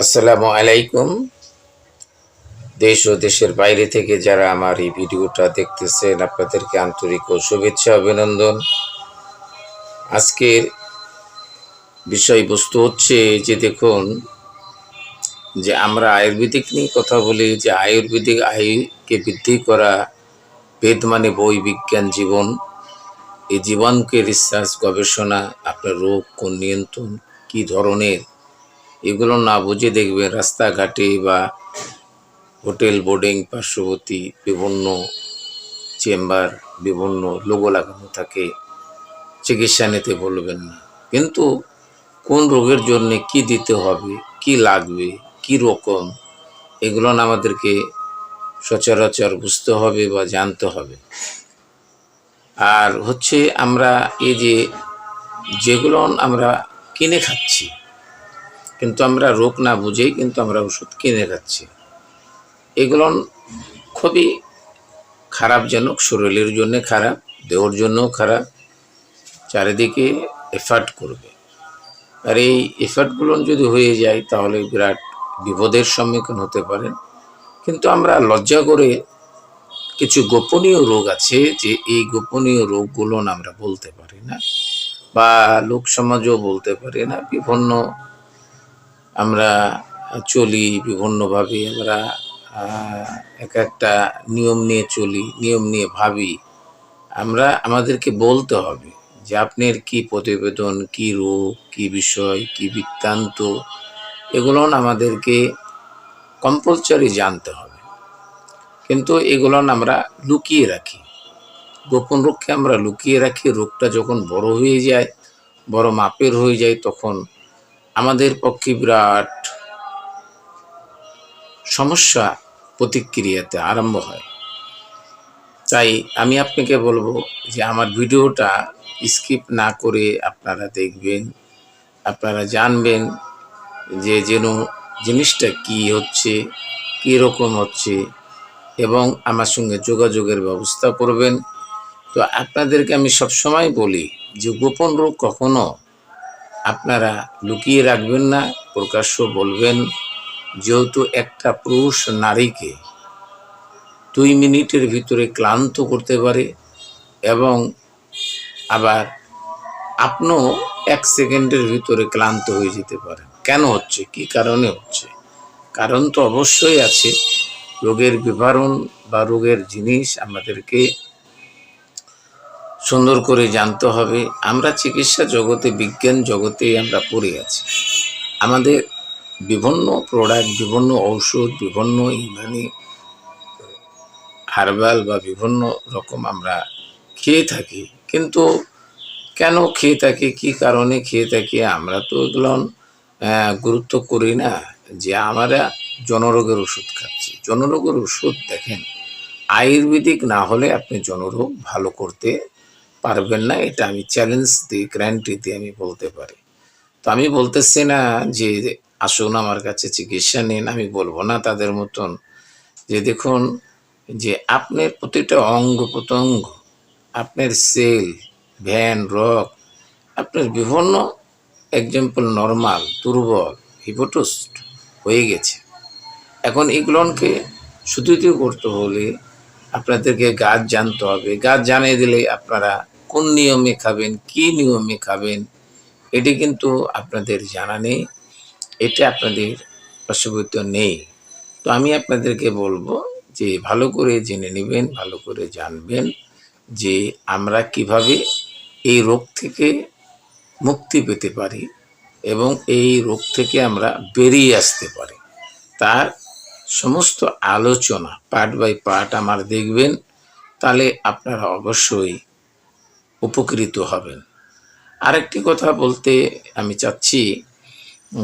আসসালামু আলাইকুম। দেশ ও দেশের বাইরে থেকে যারা আমার এই ভিডিওটা দেখতেছেন, আপনাদেরকে আন্তরিক ও শুভেচ্ছা অভিনন্দন। আজকের বিষয়বস্তু হচ্ছে যে দেখুন, যে আমরা আয়ুর্বেদিক নিয়ে কথা বলি, যে আয়ুর্বেদিক আয়ুকে বৃদ্ধি করা বেদ মানে বই বিজ্ঞান জীবন। এই জীবনকে রিসার্চ, গবেষণা, আপনার রোগ, কোন নিয়ন্ত্রণ, কী ধরনের এগুলো না বুঝে দেখবেন রাস্তাঘাটে বা হোটেল, বোর্ডিং, পার্শ্ববর্তী বিভিন্ন চেম্বার, বিভিন্ন লোগো লাগানো থাকে, চিকিৎসা নিতে বলবেন না। কিন্তু কোন রোগের জন্য কি দিতে হবে, কি লাগবে, কি রকম, এগুলো আমাদেরকে সচরাচর বুঝতে হবে বা জানতে হবে। আর হচ্ছে আমরা এই যে যেগুলো আমরা কিনে খাচ্ছি কিন্তু আমরা রোগ না বুঝেই কিন্তু আমরা ওষুধ কিনে খাচ্ছি। এগুলো খুবই খারাপজনক, শরীরের জন্য খারাপ, দেহর জন্যও খারাপ, চারিদিকে এফার্ট করবে। আর এই এফার্টগুলো যদি হয়ে যায় তাহলে বিরাট বিপদের সম্মুখীন হতে পারেন। কিন্তু আমরা লজ্জা করে কিছু গোপনীয় রোগ আছে যে এই গোপনীয় রোগগুলো আমরা বলতে পারি না বা লোক সমাজও বলতে পারি না, বিভিন্ন আমরা চলি বিভিন্নভাবে, আমরা এক একটা নিয়ম নিয়ে চলি, নিয়ম নিয়ে ভাবি। আমরা, আমাদেরকে বলতে হবে যে আপনার কি প্রতিবেদন, কি রোগ কি বিষয়, কি বৃত্তান্ত, এগুলো আমাদেরকে কম্পালসারি জানতে হবে। কিন্তু এগুলো আমরা লুকিয়ে রাখি। গোপন রোগকে আমরা লুকিয়ে রাখি রোগটা যখন বড় হয়ে যায়, বড় মাপের হয়ে যায়, তখন আমাদের পক্ষে বিরাট সমস্যা প্রতিক্রিয়াতে আরম্ভ হয়। তাই আমি আপনাকে বলব যে আমার ভিডিওটা স্কিপ না করে আপনারা দেখবেন, আপনারা জানবেন যে যেন জিনিসটা কি হচ্ছে, কী রকম হচ্ছে এবং আমার সঙ্গে যোগাযোগের ব্যবস্থা করবেন। তো আপনাদেরকে আমি সবসময় বলি যে গোপন রোগ কখনো আপনারা লুকিয়ে রাখবেন না, প্রকাশ্য বলবেন, যেহেতু একটা পুরুষ নারীকে দুই মিনিটের ভিতরে ক্লান্ত করতে পারে এবং আবার আপনিও এক সেকেন্ডের ভিতরে ক্লান্ত হয়ে যেতে পারেন। কেন হচ্ছে? কি কারণে হচ্ছে? কারণ তো অবশ্যই আছে। রোগের বিবরণ বা রোগের জিনিস আমাদেরকে সুন্দর করে জানতে হবে, আমরা চিকিৎসা জগতে, বিজ্ঞান জগতে আমরা পড়ে আছি। আমাদের বিভিন্ন প্রোডাক্ট বিভিন্ন ঔষধ, বিভিন্ন ইউনানি হার্বাল বা বিভিন্ন রকম আমরা খেয়ে থাকি। কিন্তু কেন খেয়ে থাকি, কি কারণে খেয়ে থাকি, আমরা তো এগুলো গুরুত্ব করি না। যে আমরা জনরোগের ওষুধ খাচ্ছি। জনরোগের ওষুধ দেখেন, আয়ুর্বেদিক না হলে আপনি জনরোগ ভালো করতে পারবেন না, এটা আমি চ্যালেঞ্জ দিই গ্যারান্টি দিয়ে আমি বলতে পারি। তো আমি বলতেছি না যে আসুন আমার কাছে চিকিৎসা নিন, আমি বলব না তাদের মতন। যে দেখুন, যে আপনার প্রতিটা অঙ্গ প্রত্যঙ্গ, আপনার সেল ভ্যান রক আপনার বিভিন্ন এক্সাম্পল নর্মাল দুর্বল হিপোটোস্ট হয়ে গেছে। এখন এগুলোকে শুধুতে করতে হলে আপনাদেরকে গাছ জানতে হবে। গাছ জানিয়ে দিলে আপনারা কোন নিয়মে খাবেন, কি নিয়মে খাবেন, এটি কিন্তু আপনাদের জানা নেই এটা আপনাদের পার্শ্ববর্তী নেই। তো আমি আপনাদেরকে বলব যে ভালো করে জেনে নেবেন, ভালো করে জানবেন যে আমরা কীভাবে এই রোগ থেকে মুক্তি পেতে পারি এবং এই রোগ থেকে আমরা বেরিয়ে আসতে পারি। তার সমস্ত আলোচনা পার্ট বাই পার্ট আমার দেখবেন, তাহলে আপনারা অবশ্যই উপকৃত হবেন। আরেকটি কথা বলতে আমি চাচ্ছি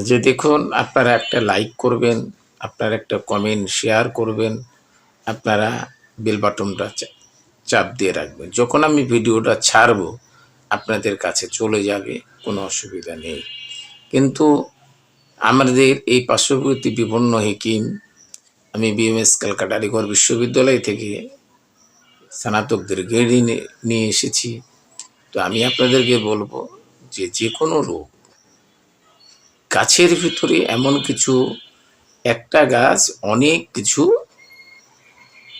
যে দেখুন, আপনারা একটা লাইক করবেন, আপনারা একটা কমেন্ট শেয়ার করবেন, আপনারা বেল বাটনটা চাপ দিয়ে রাখবেন। যখন আমি ভিডিওটা ছাড়বো, আপনাদের কাছে চলে যাবে, কোনো অসুবিধা নেই। কিন্তু আমাদের এই পার্শ্ববর্তী বিভিন্ন হেকিম, আমি বিএমএস ক্যালকাটা বিশ্ববিদ্যালয় থেকে স্নাতকদের গেড়ি নিয়ে এসেছি। তো আমি আপনাদেরকে বলব যে যে কোনো রোগ, গাছের ভিতরে এমন কিছু, একটা গাছ অনেক কিছু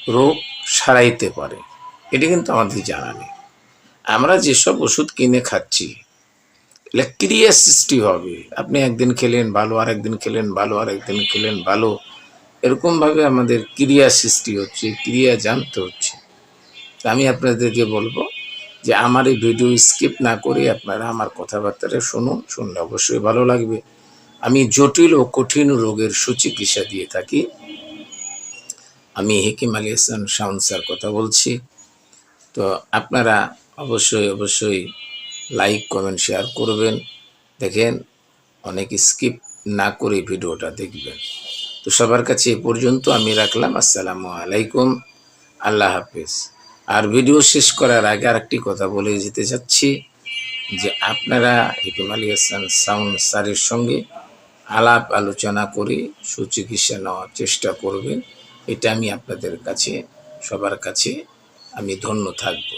রোগ সারাইতে পারে। এটা কিন্তু আমাদের জানা নেই। আমরা যেসব ওষুধ কিনে খাচ্ছি, এগুলো ক্রিয়া সৃষ্টি হবে। আপনি একদিন খেলেন ভালো আর একদিন খেলেন ভালো আর একদিন খেলেন ভালো। এরকমভাবে আমাদের ক্রিয়া সৃষ্টি হচ্ছে, ক্রিয়া জানতে হচ্ছে। আমি আপনাদেরকে বলব যে আমার এই ভিডিও স্কিপ না করে আপনারা আমার কথাবার্তাটা শুনুন, শুনলে অবশ্যই ভালো লাগবে। আমি জটিল ও কঠিন রোগের সুচিকিৎসা দিয়ে থাকি। আমি হেকিম আলী হাসান শাউন স্যার কথা বলছি। তো আপনারা অবশ্যই অবশ্যই লাইক, কমেন্ট, শেয়ার করবেন। দেখেন, অনেক স্কিপ না করে ভিডিওটা দেখবেন। তো সবার কাছে এ পর্যন্ত আমি রাখলাম। আসসালামু আলাইকুম। আল্লাহ হাফিজ। আর ভিডিও শেষ করার আগে আরেকটি কথা বলে যেতে চাচ্ছি যে আপনারা হিকিম আলী হাসান সাউন্ড স্যারের সঙ্গে আলাপ আলোচনা করে সুচিকিৎসা নেওয়ার চেষ্টা করবেন। এটা আমি আপনাদের কাছে, সবার কাছে আমি ধন্য থাকব।